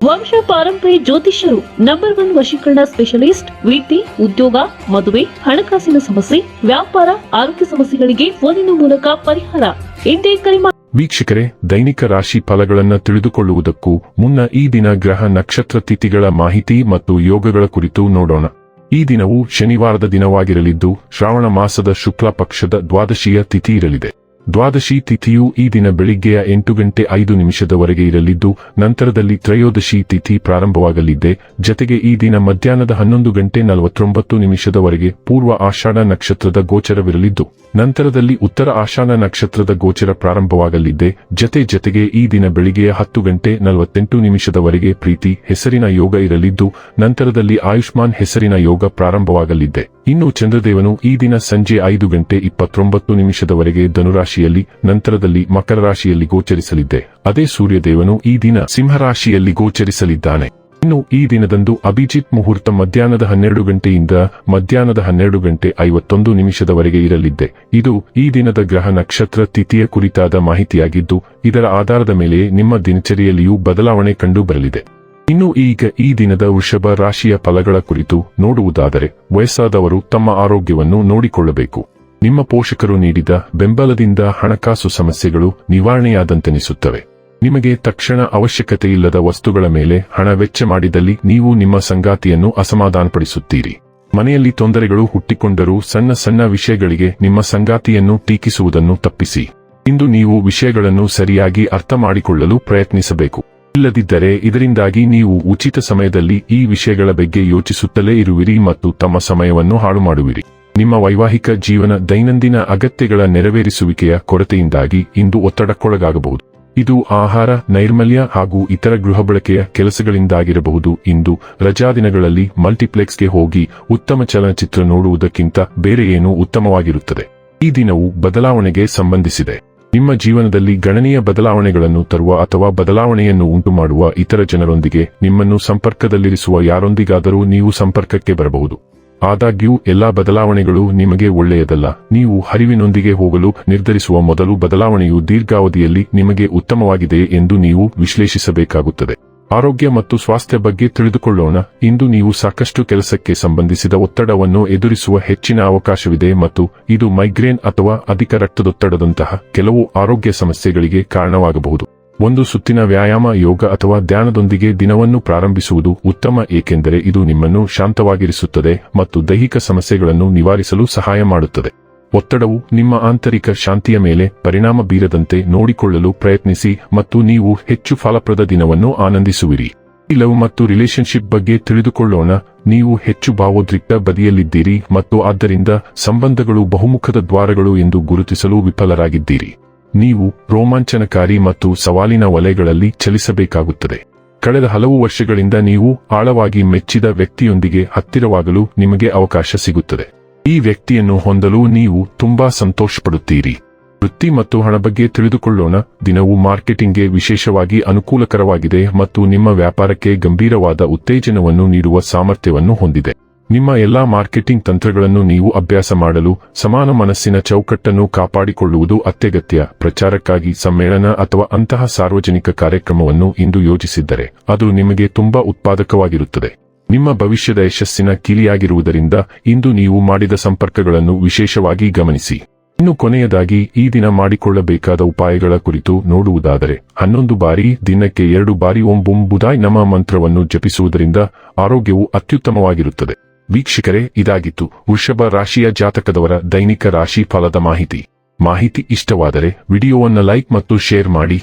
ವಂಶ ಪಾರಂಪರಿ ಜ್ಯೋತಿಷ್ಯರು ನಂಬರ್ ಒನ್ ವಶೀಕರಣ ಸ್ಪೆಷಲಿಸ್ಟ್ ವೃತ್ತಿ ಉದ್ಯೋಗ, ಮದುವೆ, ಹಣಕಾಸಿನ ಸಮಸ್ಯೆ, ವ್ಯಾಪಾರ, ಆರೋಗ್ಯ ಸಮಸ್ಯೆಗಳಿಗೆ ಫೋನಿನ ಮೂಲಕ ಪರಿಹಾರ ಇಂದೇ ಕರೆ ಮಾಡಿ. ವೀಕ್ಷಕರೇ, ದೈನಿಕ ರಾಶಿ ಫಲಗಳನ್ನು ತಿಳಿದುಕೊಳ್ಳುವುದಕ್ಕೂ ಮುನ್ನ ಈ ದಿನ ಗ್ರಹ ನಕ್ಷತ್ರ ತಿಥಿಗಳ ಮಾಹಿತಿ ಮತ್ತು ಯೋಗಗಳ ಕುರಿತು ನೋಡೋಣ ಈ ದಿನವು ಶನಿವಾರದ ದಿನವಾಗಿರಲಿದ್ದು ಶ್ರಾವಣ ಮಾಸದ ಶುಕ್ಲ ಪಕ್ಷದ ದ್ವಾದಶಿಯ ತಿಥಿ ಇರಲಿದೆ ದ್ವಾದಶಿ ತಿಥಿಯು ಈ ದಿನ ಬೆಳಿಗ್ಗೆಯ ಎಂಟು ಗಂಟೆ ಐದು ನಿಮಿಷದವರೆಗೆ ಇರಲಿದ್ದು, ನಂತರದಲ್ಲಿ ತ್ರಯೋದಶಿ ತಿಥಿ ಪ್ರಾರಂಭವಾಗಲಿದೆ. ಜತೆಗೆ ಈ ದಿನ ಮಧ್ಯಾಹ್ನದ ಹನ್ನೊಂದು ಗಂಟೆ ನಲವತ್ತೊಂಬತ್ತು ನಿಮಿಷದವರೆಗೆ ಪೂರ್ವ ಆಷಾಢ ನಕ್ಷತ್ರದ ಗೋಚರವಿರಲಿದ್ದು, ನಂತರದಲ್ಲಿ ಉತ್ತರ ಆಷಾಢ ನಕ್ಷತ್ರದ ಗೋಚರ ಪ್ರಾರಂಭವಾಗಲಿದೆ. ಜತೆ ಜತೆಗೆ ಈ ದಿನ ಬೆಳಿಗ್ಗೆಯ ಹತ್ತು ಗಂಟೆ ನಲವತ್ತೆಂಟು ನಿಮಿಷದವರೆಗೆ ಪ್ರೀತಿ, ಹೆಸರಿನ ಯೋಗ ಇರಲಿದ್ದು, ನಂತರದಲ್ಲಿ ಆಯುಷ್ಮಾನ್ ಹೆಸರಿನ ಯೋಗ ಪ್ರಾರಂಭವಾಗಲಿದೆ. ಇನ್ನು ಚಂದ್ರದೇವನು ಈ ದಿನ ಸಂಜೆ ಐದು ಗಂಟೆ ಇಪ್ಪತ್ತೊಂಬತ್ತು ನಿಮಿಷದವರೆಗೆ ಧನುರಾಶಿಯಲ್ಲಿ, ನಂತರದಲ್ಲಿ ಮಕರ ರಾಶಿಯಲ್ಲಿ ಗೋಚರಿಸಲಿದ್ದೆ. ಅದೇ ಸೂರ್ಯದೇವನು ಈ ದಿನ ಸಿಂಹರಾಶಿಯಲ್ಲಿ ಗೋಚರಿಸಲಿದ್ದಾನೆ. ಇನ್ನು ಈ ದಿನದಂದು ಅಭಿಜಿತ್ ಮುಹೂರ್ತ ಮಧ್ಯಾಹ್ನದ ಹನ್ನೆರಡು ಗಂಟೆಯಿಂದ ಮಧ್ಯಾಹ್ನದ ಹನ್ನೆರಡು ಗಂಟೆ ಐವತ್ತೊಂದು ನಿಮಿಷದವರೆಗೆ ಇರಲಿದ್ದೆ. ಇದು ಈ ದಿನದ ಗ್ರಹ ನಕ್ಷತ್ರ ತಿಥಿಯ ಕುರಿತಾದ ಮಾಹಿತಿಯಾಗಿದ್ದು, ಇದರ ಆಧಾರದ ಮೇಲೆ ನಿಮ್ಮ ದಿನಚರಿಯಲ್ಲಿಯೂ ಬದಲಾವಣೆ ಕಂಡು ಬರಲಿದೆ ಇನ್ನು ಈಗ ಈ ದಿನದ ವೃಷಭ ರಾಶಿಯ ಫಲಗಳ ಕುರಿತು ನೋಡುವುದಾದರೆ ವಯಸ್ಸಾದವರು ತಮ್ಮ ಆರೋಗ್ಯವನ್ನು ನೋಡಿಕೊಳ್ಳಬೇಕು. ನಿಮ್ಮ ಪೋಷಕರು ನೀಡಿದ ಬೆಂಬಲದಿಂದ ಹಣಕಾಸು ಸಮಸ್ಯೆಗಳು ನಿವಾರಣೆಯಾದಂತೆನಿಸುತ್ತವೆ. ನಿಮಗೆ ತಕ್ಷಣ ಅವಶ್ಯಕತೆಯಿಲ್ಲದ ವಸ್ತುಗಳ ಮೇಲೆ ಹಣ ವೆಚ್ಚ ಮಾಡಿದಲ್ಲಿ ನೀವು ನಿಮ್ಮ ಸಂಗಾತಿಯನ್ನು ಅಸಮಾಧಾನಪಡಿಸುತ್ತೀರಿ. ಮನೆಯಲ್ಲಿ ತೊಂದರೆಗಳು ಹುಟ್ಟಿಕೊಂಡರೂ ಸಣ್ಣ ಸಣ್ಣ ವಿಷಯಗಳಿಗೆ ನಿಮ್ಮ ಸಂಗಾತಿಯನ್ನು ಟೀಕಿಸುವುದನ್ನು ತಪ್ಪಿಸಿ. ಇಂದು ನೀವು ವಿಷಯಗಳನ್ನು ಸರಿಯಾಗಿ ಅರ್ಥ ಮಾಡಿಕೊಳ್ಳಲು ಪ್ರಯತ್ನಿಸಬೇಕು. ಇಲ್ಲದಿದ್ದರೆ ಇದರಿಂದಾಗಿ ನೀವು ಉಚಿತ ಸಮಯದಲ್ಲಿ ಈ ವಿಷಯಗಳ ಬಗ್ಗೆ ಯೋಚಿಸುತ್ತಲೇ ಇರುವಿರಿ ಮತ್ತು ತಮ್ಮ ಸಮಯವನ್ನು ಹಾಳು ಮಾಡುವಿರಿ ನಿಮ್ಮ ವೈವಾಹಿಕ ಜೀವನ ದೈನಂದಿನ ಅಗತ್ಯಗಳ ನೆರವೇರಿಸುವಿಕೆಯ ಕೊರತೆಯಿಂದಾಗಿ ಇಂದು ಒತ್ತಡಕ್ಕೊಳಗಾಗಬಹುದು. ಇದು ಆಹಾರ, ನೈರ್ಮಲ್ಯ ಹಾಗೂ ಇತರ ಗೃಹ ಬಳಕೆಯ ಕೆಲಸಗಳಿಂದಾಗಿರಬಹುದು. ಇಂದು ರಜಾದಿನಗಳಲ್ಲಿ ಮಲ್ಟಿಪ್ಲೆಕ್ಸ್ಗೆ ಹೋಗಿ ಉತ್ತಮ ಚಲನಚಿತ್ರ ನೋಡುವುದಕ್ಕಿಂತ ಬೇರೆ ಏನೂ ಉತ್ತಮವಾಗಿರುತ್ತದೆ. ಈ ದಿನವು ಬದಲಾವಣೆಗೆ ಸಂಬಂಧಿಸಿದೆ. ನಿಮ್ಮ ಜೀವನದಲ್ಲಿ ಗಣನೀಯ ಬದಲಾವಣೆಗಳನ್ನು ತರುವ ಅಥವಾ ಬದಲಾವಣೆಯನ್ನು ಉಂಟುಮಾಡುವ ಇತರ ಜನರೊಂದಿಗೆ ನಿಮ್ಮನ್ನು ಸಂಪರ್ಕದಲ್ಲಿರಿಸುವ ಯಾರೊಂದಿಗಾದರೂ ನೀವು ಸಂಪರ್ಕಕ್ಕೆ ಬರಬಹುದು. ಆದಾಗ್ಯೂ, ಎಲ್ಲಾ ಬದಲಾವಣೆಗಳು ನಿಮಗೆ ಒಳ್ಳೆಯದಲ್ಲ. ನೀವು ಹರಿವಿನೊಂದಿಗೆ ಹೋಗಲು ನಿರ್ಧರಿಸುವ ಮೊದಲು ಬದಲಾವಣೆಯು ದೀರ್ಘಾವಧಿಯಲ್ಲಿ ನಿಮಗೆ ಉತ್ತಮವಾಗಿದೆ ಎಂದು ನೀವು ವಿಶ್ಲೇಷಿಸಬೇಕಾಗುತ್ತದೆ. ಆರೋಗ್ಯ ಮತ್ತು ಸ್ವಾಸ್ಥ್ಯ ಬಗ್ಗೆ ತಿಳಿದುಕೊಳ್ಳೋಣ. ಇಂದು ನೀವು ಸಾಕಷ್ಟು ಕೆಲಸಕ್ಕೆ ಸಂಬಂಧಿಸಿದ ಒತ್ತಡವನ್ನು ಎದುರಿಸುವ ಹೆಚ್ಚಿನ ಅವಕಾಶವಿದೆ ಮತ್ತು ಇದು ಮೈಗ್ರೇನ್ ಅಥವಾ ಅಧಿಕ ರಕ್ತದೊತ್ತಡದಂತಹ ಕೆಲವು ಆರೋಗ್ಯ ಸಮಸ್ಯೆಗಳಿಗೆ ಕಾರಣವಾಗಬಹುದು. ಒಂದು ಸುತ್ತಿನ ವ್ಯಾಯಾಮ, ಯೋಗ ಅಥವಾ ಧ್ಯಾನದೊಂದಿಗೆ ದಿನವನ್ನು ಪ್ರಾರಂಭಿಸುವುದು ಉತ್ತಮ, ಏಕೆಂದರೆ ಇದು ನಿಮ್ಮನ್ನು ಶಾಂತವಾಗಿರಿಸುತ್ತದೆ ಮತ್ತು ದೈಹಿಕ ಸಮಸ್ಯೆಗಳನ್ನು ನಿವಾರಿಸಲು ಸಹಾಯ ಮಾಡುತ್ತದೆ. ಒತ್ತಡವು ನಿಮ್ಮ ಆಂತರಿಕ ಶಾಂತಿಯ ಮೇಲೆ ಪರಿಣಾಮ ಬೀರದಂತೆ ನೋಡಿಕೊಳ್ಳಲು ಪ್ರಯತ್ನಿಸಿ ಮತ್ತು ನೀವು ಹೆಚ್ಚು ಫಲಪ್ರದ ದಿನವನ್ನು ಆನಂದಿಸುವಿರಿ. ಲವ್ ಮತ್ತು ರಿಲೇಶನ್ಶಿಪ್ ಬಗ್ಗೆ ತಿಳಿದುಕೊಳ್ಳೋಣ. ನೀವು ಹೆಚ್ಚು ಭಾವೋದ್ರಿಕ್ತ ಬದಿಯಲ್ಲಿದ್ದೀರಿ ಮತ್ತು ಆದ್ದರಿಂದ ಸಂಬಂಧಗಳು ಬಹುಮುಖದ ದ್ವಾರಗಳು ಎಂದು ಗುರುತಿಸಲು ವಿಫಲರಾಗಿದ್ದೀರಿ. ನೀವು ರೋಮಾಂಚನಕಾರಿ ಮತ್ತು ಸವಾಲಿನ ವಲಯಗಳಲ್ಲಿ ಚಲಿಸಬೇಕಾಗುತ್ತದೆ. ಕಳೆದ ಹಲವು ವರ್ಷಗಳಿಂದ ನೀವು ಆಳವಾಗಿ ಮೆಚ್ಚಿದ ವ್ಯಕ್ತಿಯೊಂದಿಗೆ ಹತ್ತಿರವಾಗಲು ನಿಮಗೆ ಅವಕಾಶ ಸಿಗುತ್ತದೆ. ಈ ವ್ಯಕ್ತಿಯನ್ನು ಹೊಂದಲು ನೀವು ತುಂಬಾ ಸಂತೋಷಪಡುತ್ತೀರಿ. ವೃತ್ತಿ ಮತ್ತು ಹಣ ಬಗ್ಗೆ ತಿಳಿದುಕೊಳ್ಳೋಣ. ದಿನವು ಮಾರ್ಕೆಟಿಂಗ್ಗೆ ವಿಶೇಷವಾಗಿ ಅನುಕೂಲಕರವಾಗಿದೆ ಮತ್ತು ನಿಮ್ಮ ವ್ಯಾಪಾರಕ್ಕೆ ಗಂಭೀರವಾದ ಉತ್ತೇಜನವನ್ನು ನೀಡುವ ಸಾಮರ್ಥ್ಯವನ್ನು ಹೊಂದಿದೆ. ನಿಮ್ಮ ಎಲ್ಲಾ ಮಾರ್ಕೆಟಿಂಗ್ ತಂತ್ರಗಳನ್ನು ನೀವು ಅಭ್ಯಾಸ ಮಾಡಲು, ಸಮಾನ ಮನಸ್ಸಿನ ಚೌಕಟ್ಟನ್ನು ಕಾಪಾಡಿಕೊಳ್ಳುವುದು ಅತ್ಯಗತ್ಯ. ಪ್ರಚಾರಕ್ಕಾಗಿ ಸಮ್ಮೇಳನ ಅಥವಾ ಅಂತಹ ಸಾರ್ವಜನಿಕ ಕಾರ್ಯಕ್ರಮವನ್ನು ಇಂದು ಯೋಜಿಸಿದ್ದರೆ ಅದು ನಿಮಗೆ ತುಂಬಾ ಉತ್ಪಾದಕವಾಗಿರುತ್ತದೆ. ನಿಮ್ಮ ಭವಿಷ್ಯದ ಯಶಸ್ಸಿನ ಕೀಲಿಯಾಗಿರುವುದರಿಂದ ಇಂದು ನೀವು ಮಾಡಿದ ಸಂಪರ್ಕಗಳನ್ನು ವಿಶೇಷವಾಗಿ ಗಮನಿಸಿ. ಇನ್ನು ಕೊನೆಯದಾಗಿ, ಈ ದಿನ ಮಾಡಿಕೊಳ್ಳಬೇಕಾದ ಉಪಾಯಗಳ ಕುರಿತು ನೋಡುವುದಾದರೆ, ಹನ್ನೊಂದು ಬಾರಿ ದಿನಕ್ಕೆ ಎರಡು ಬಾರಿ ಓಂ ಬುಂ ಬುಧಾಯ್ ನಮ ಮಂತ್ರವನ್ನು ಜಪಿಸುವುದರಿಂದ ಆರೋಗ್ಯವು ಅತ್ಯುತ್ತಮವಾಗಿರುತ್ತದೆ. ವೀಕ್ಷಕರೇ, ಇದಾಗಿತ್ತು ವೃಷಭ ರಾಶಿಯ ಜಾತಕದವರ ದೈನಿಕ ರಾಶಿ ಫಲದ ಮಾಹಿತಿ. ಮಾಹಿತಿ ಇಷ್ಟವಾದರೆ ವಿಡಿಯೋವನ್ನು ಲೈಕ್ ಮತ್ತು ಶೇರ್ ಮಾಡಿ.